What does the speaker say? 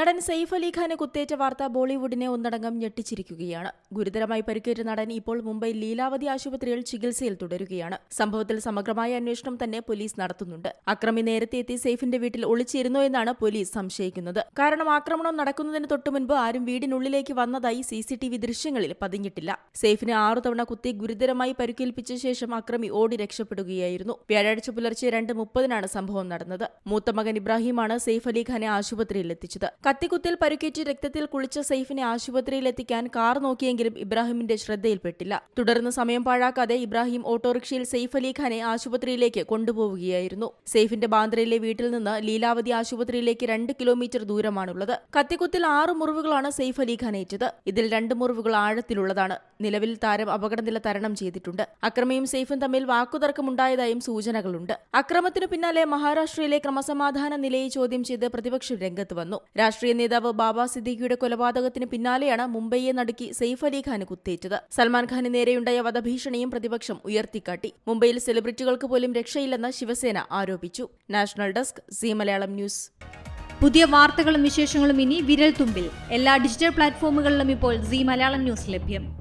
നടൻ സെയ്ഫ് അലി ഖാന് കുത്തേറ്റ വാർത്ത ബോളിവുഡിനെ ഒന്നടങ്കം ഞെട്ടിച്ചിരിക്കുകയാണ്. ഗുരുതരമായി പരിക്കേറ്റ നടൻ ഇപ്പോൾ മുംബൈ ലീലാവതി ആശുപത്രിയിൽ ചികിത്സയിൽ തുടരുകയാണ്. സംഭവത്തിൽ സമഗ്രമായ അന്വേഷണം തന്നെ പോലീസ് നടത്തുന്നുണ്ട്. അക്രമി നേരത്തെ എത്തി സെയ്ഫിന്റെ വീട്ടിൽ ഒളിച്ചിരുന്നോ എന്നാണ് പോലീസ് സംശയിക്കുന്നത്. കാരണം ആക്രമണം നടക്കുന്നതിന് തൊട്ടുമുൻപ് ആരും വീടിനുള്ളിലേക്ക് വന്നതായി സി സി ടി വി ദൃശ്യങ്ങളിൽ പതിഞ്ഞിട്ടില്ല. സെയ്ഫിനെ ആറു തവണ കുത്തി ഗുരുതരമായി പരിക്കേൽപ്പിച്ച ശേഷം അക്രമി ഓടി രക്ഷപ്പെടുകയായിരുന്നു. വ്യാഴാഴ്ച പുലർച്ചെ രണ്ട് മുപ്പതിനാണ് സംഭവം നടന്നത്. മൂത്ത മകൻ ഇബ്രാഹിമാണ് സെയ്ഫ് അലി ഖാനെ ആശുപത്രിയിൽ എത്തിച്ചത്. കത്തിക്കുത്തിൽ പരുക്കേറ്റ് രക്തത്തിൽ കുളിച്ച സെയ്ഫിനെ ആശുപത്രിയിലെത്തിക്കാൻ കാർ നോക്കിയെങ്കിലും ഇബ്രാഹിമിന്റെ ശ്രദ്ധയിൽപ്പെട്ടില്ല. തുടർന്ന് സമയം പാഴാക്കാതെ ഇബ്രാഹിം ഓട്ടോറിക്ഷയിൽ സെയ്ഫ് അലി ഖാനെ ആശുപത്രിയിലേക്ക് കൊണ്ടുപോവുകയായിരുന്നു. സെയ്ഫിന്റെ ബാന്ദ്രയിലെ വീട്ടിൽ നിന്ന് ലീലാവതി ആശുപത്രിയിലേക്ക് രണ്ട് കിലോമീറ്റർ ദൂരമാണുള്ളത്. കത്തിക്കുത്തിൽ ആറ് മുറിവുകളാണ് സെയ്ഫ് അലി ഖാൻ ഏറ്റത്. ഇതിൽ രണ്ട് മുറിവുകൾ ആഴത്തിലുള്ളതാണ്. നിലവിൽ താരം അപകടനില തരണം ചെയ്തിട്ടുണ്ട്. അക്രമിയും സെയ്ഫും തമ്മിൽ വാക്കുതർക്കമുണ്ടായതായും സൂചനകളുണ്ട്. അക്രമത്തിനു പിന്നാലെ മഹാരാഷ്ട്രയിലെ ക്രമസമാധാന നിലയെ ചോദ്യം ചെയ്ത് പ്രതിപക്ഷം രംഗത്ത് വന്നു. നേതാവ് ബാബ സിദ്ദിഖിയുടെ കൊലപാതകത്തിന് പിന്നാലെയാണ് മുംബൈയെ നടുക്കി സെയ്ഫ് അലി ഖാന് കുത്തേറ്റത്. സൽമാൻ ഖാന് നേരെയുണ്ടായ വധഭീഷണിയും പ്രതിപക്ഷം ഉയർത്തിക്കാട്ടി. മുംബൈയിൽ സെലിബ്രിറ്റികൾക്ക് പോലും രക്ഷയില്ലെന്ന് ശിവസേന ആരോപിച്ചു. National desk Zee Malayalam news. പുതിയ വാർത്തകളും വിശേഷങ്ങളും ഇനി വിരൽ തുമ്പിൽ എല്ലാ ഡിജിറ്റൽ പ്ലാറ്റ്ഫോമുകളിലും ഇപ്പോൾ സി മലയാളം ന്യൂസ് ലഭ്യം.